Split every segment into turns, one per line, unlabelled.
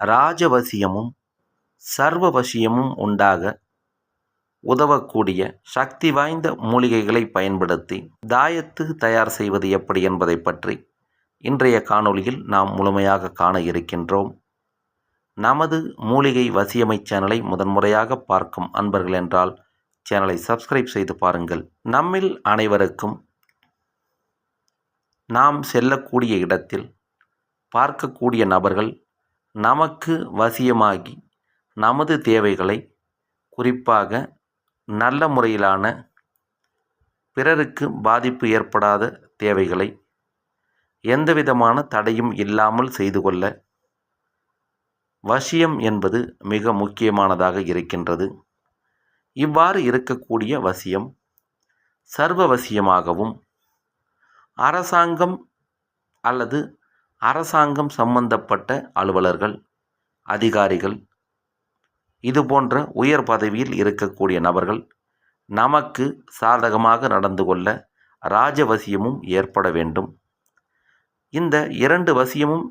ராஜவசியமும் சர்வவசியமும் உண்டாக உதவக்கூடிய சக்தி வாய்ந்த மூலிகைகளை பயன்படுத்தி தாயத்து தயார் செய்வது எப்படி என்பதை பற்றி இன்றைய காணொளியில் நாம் முழுமையாக காண இருக்கின்றோம். நமது மூலிகை வசியமை சேனலை முதன்முறையாக பார்க்கும் அன்பர்கள் என்றால் சேனலை சப்ஸ்கிரைப் செய்து பாருங்கள். நம்மில் அனைவருக்கும் நாம் செல்லக்கூடிய இடத்தில் பார்க்கக்கூடிய நபர்கள் நமக்கு வசியமாகி நமது தேவைகளை குறிப்பாக நல்ல முறையிலான பிறருக்கு பாதிப்பு ஏற்படாத தேவைகளை எந்தவிதமான தடையும் இல்லாமல் செய்து கொள்ள வசியம் என்பது மிக முக்கியமானதாக இருக்கின்றது. இவ்வாறு இருக்கக்கூடிய வசியம் சர்வ வசியமாகவும் அரசாங்கம் அல்லது அரசாங்கம் சம்பந்தப்பட்ட அலுவலர்கள் அதிகாரிகள் இது போன்ற உயர் பதவியில் இருக்கக்கூடிய நபர்கள் நமக்கு சாதகமாக நடந்து கொள்ள ராஜவசியமும் ஏற்பட வேண்டும். இந்த இரண்டு வசியமும்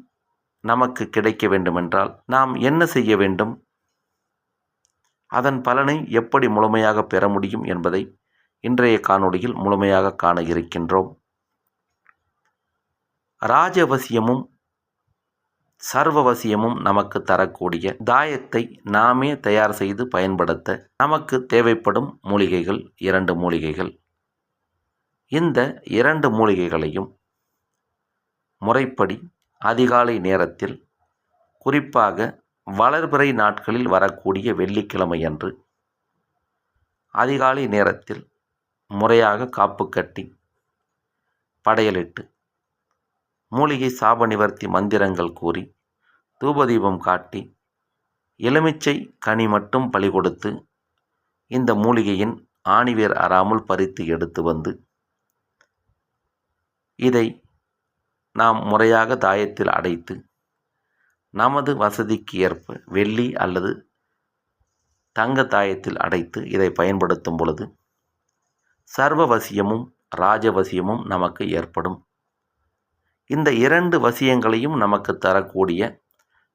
நமக்கு கிடைக்க வேண்டுமென்றால் நாம் என்ன செய்ய வேண்டும்? அதன் பலனை எப்படி முழுமையாக பெற முடியும் என்பதை இன்றைய காணொளியில் முழுமையாக காண இருக்கின்றோம். ராஜவசியமும் சர்வவசியமும் நமக்கு தரக்கூடிய தாயத்தை நாமே தயார் செய்து பயன்படுத்த நமக்கு தேவைப்படும் மூலிகைகள் இரண்டு மூலிகைகள். இந்த இரண்டு மூலிகைகளையும் முறைப்படி அதிகாலை நேரத்தில் குறிப்பாக வளர்பிறை நாட்களில் வரக்கூடிய வெள்ளிக்கிழமை அன்று அதிகாலை நேரத்தில் முறையாக காப்பு கட்டி படையலிட்டு மூலிகை சாப நிவர்த்தி மந்திரங்கள் கூறி தூபதீபம் காட்டி எலுமிச்சை கனி மட்டும் பலி கொடுத்து இந்த மூலிகையின் ஆணிவேர் அறாமல் பறித்து எடுத்து வந்து இதை நாம் முறையாக தாயத்தில் அடைத்து நமது வசதிக்கு ஏற்ப வெள்ளி அல்லது தங்க தாயத்தில் அடைத்து இதை பயன்படுத்தும் பொழுது சர்வவசியமும் ராஜவசியமும் நமக்கு ஏற்படும். இந்த இரண்டு வசியங்களையும் நமக்கு தரக்கூடிய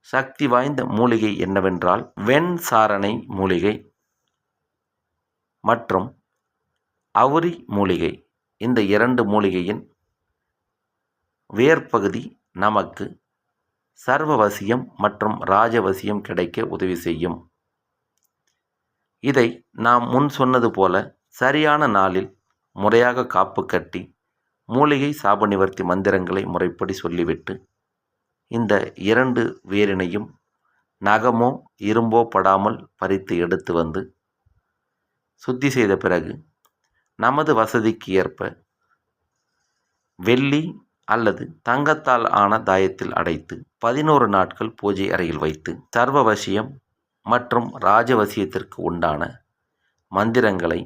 சக்தி வாய்ந்த மூலிகை என்னவென்றால் வெண் சாரணை மூலிகை மற்றும் அவுரி மூலிகை. இந்த இரண்டு மூலிகையின் வேர்ப்பகுதி நமக்கு சர்வவசியம் மற்றும் ராஜவசியம் கிடைக்க உதவி செய்யும். இதை நாம் முன் சொன்னது போல சரியான நாளில் முறையாக காப்பு கட்டி மூலிகை சாப நிவர்த்தி மந்திரங்களை முறைப்படி சொல்லிவிட்டு இந்த இரண்டு வேரினையும் நகமோ இரும்போ படாமல் பறித்து எடுத்து வந்து சுத்தி செய்த பிறகு நமது வசதிக்கு ஏற்ப வெள்ளி அல்லது தங்கத்தால் ஆன தாயத்தில் அடைத்து பதினோரு நாட்கள் பூஜை அறையில் வைத்து சர்வவசியம் மற்றும் ராஜவசியத்திற்கு உண்டான மந்திரங்களை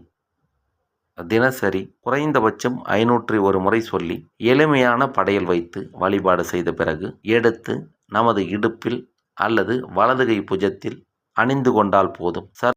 தினசரி குறைந்தபட்சம் ஐநூற்றி ஒரு முறை சொல்லி எளிமையான படையல் வைத்து வழிபாடு செய்த பிறகு எடுத்து நமது இடுப்பில் அல்லது வலதுகை புஜத்தில் அணிந்து கொண்டால் போதும். சர்